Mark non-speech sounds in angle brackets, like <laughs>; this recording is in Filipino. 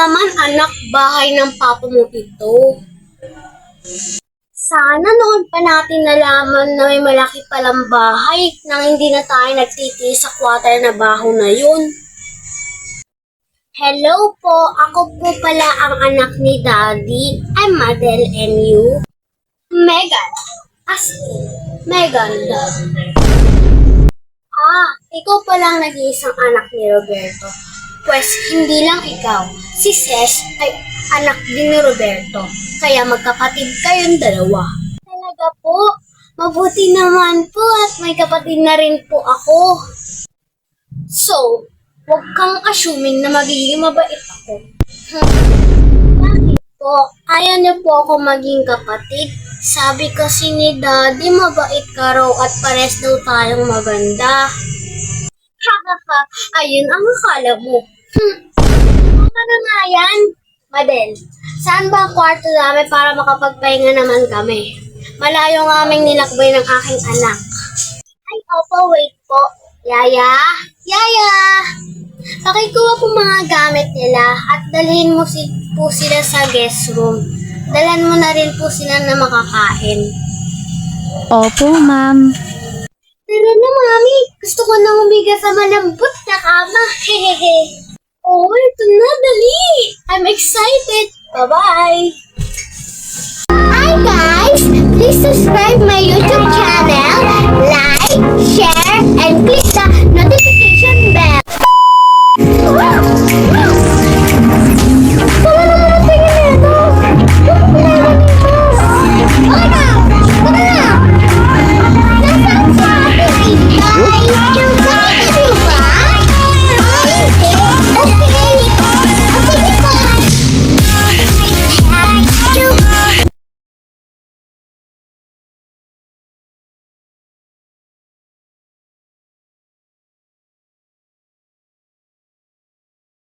Anak, bahay ng papa mo ito. Sana noon pa natin nalaman na may malaki palang bahay nang hindi na tayo nagtitiis sa quarter na baho na yun. Hello po, ako po pala ang anak ni Daddy. I'm Madel and you? Megan. As in, Megan. Ah, ikaw palang nag-iisang anak ni Roberto. Pwes, hindi lang ikaw. Si Ses ay anak din ni Roberto. Kaya magkapatid kayong dalawa. Talaga po? Mabuti naman po at may kapatid na rin po ako. So, huwag kang assuming na magiging mabait ako. Hmm. Bakit po? Ayaw niyo po ako maging kapatid? Sabi kasi ni Daddy, mabait ka raw at pares daw tayong maganda. Hahaha, ayun ang akala mo. Hmm. Tama na nga yan. Madel, saan ba ang kwarto namin para makapagpahinga naman kami? Malayo ang aming nilakbay ng aking anak. Ay, opo, wait po. Yaya? Yaya! Pakikuha po mga gamit nila at dalhin mo si, po sila sa guest room. Dalan mo na rin po sila na makakain. Opo, ma'am. Tara na, Mami. Gusto ko na humiga sa malambot na kama. Hehehe. <laughs> Bye-bye.